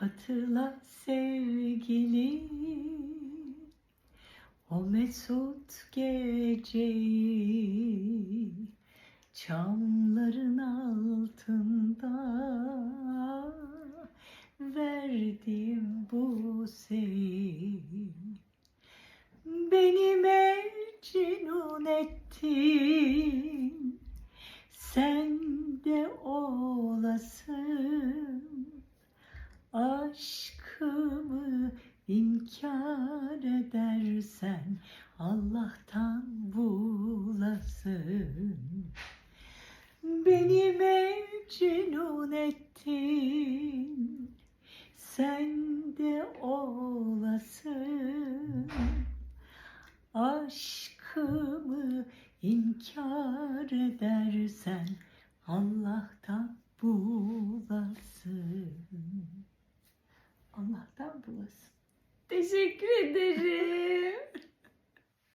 Hatırla sevgili. O mesut geceyi Çamların altında verdiğim bu sevgi Beni mecnun ettin Aşkımı inkar edersen Allah'tan bulasın. Beni mecnun ettin Sen de olasın. Aşkımı inkar edersen Allah'tan bulasın Allah'tan bulasın Teşekkür ederim.